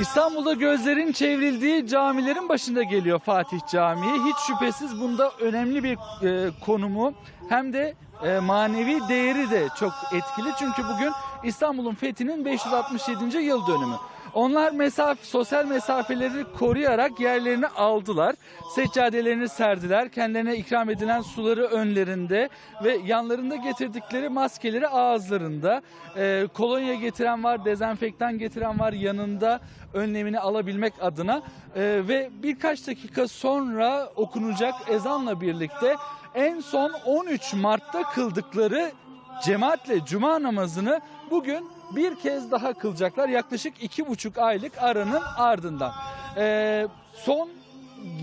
İstanbul'da gözlerin çevrildiği camilerin başında geliyor Fatih Camii. Hiç şüphesiz bunda önemli bir e, konumu hem de e, manevi değeri de çok etkili. Çünkü bugün İstanbul'un fethinin 567. yıl dönümü. Onlar mesaf, sosyal mesafeleri koruyarak yerlerini aldılar. Seccadelerini serdiler. Kendilerine ikram edilen suları önlerinde ve yanlarında getirdikleri maskeleri ağızlarında. Ee, kolonya getiren var, dezenfektan getiren var yanında önlemini alabilmek adına. Ee, ve birkaç dakika sonra okunacak ezanla birlikte en son 13 Mart'ta kıldıkları cemaatle cuma namazını bugün bir kez daha kılacaklar. Yaklaşık iki buçuk aylık aranın ardından. Ee, son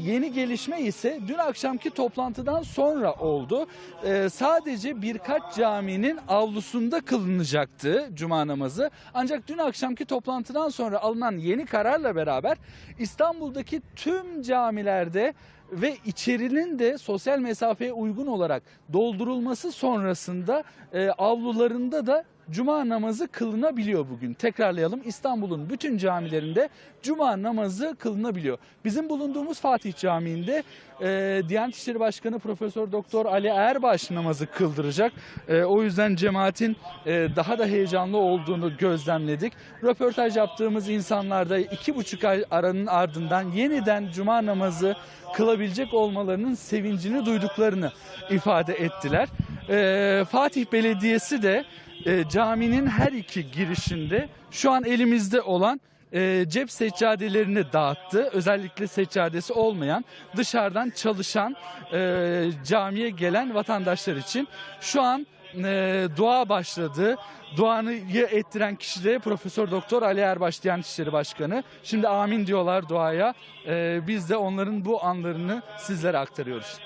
yeni gelişme ise dün akşamki toplantıdan sonra oldu. Ee, sadece birkaç caminin avlusunda kılınacaktı cuma namazı. Ancak dün akşamki toplantıdan sonra alınan yeni kararla beraber İstanbul'daki tüm camilerde ve içerinin de sosyal mesafeye uygun olarak doldurulması sonrasında e, avlularında da Cuma namazı kılınabiliyor bugün. Tekrarlayalım İstanbul'un bütün camilerinde Cuma namazı kılınabiliyor. Bizim bulunduğumuz Fatih Camii'nde e, Diyanet İşleri Başkanı Profesör Doktor Ali Erbaş namazı kıldıracak. E, o yüzden cemaatin e, daha da heyecanlı olduğunu gözlemledik. Röportaj yaptığımız insanlarda iki buçuk ay aranın ardından yeniden Cuma namazı kılabilecek olmalarının sevincini duyduklarını ifade ettiler. E, Fatih Belediyesi de e, caminin her iki girişinde şu an elimizde olan e, cep seccadelerini dağıttı. Özellikle seccadesi olmayan dışarıdan çalışan e, camiye gelen vatandaşlar için şu an e, dua başladı. Duanı ettiren kişi de Profesör Doktor Ali Erbaş Diyanet İşleri Başkanı. Şimdi amin diyorlar duaya. E, biz de onların bu anlarını sizlere aktarıyoruz.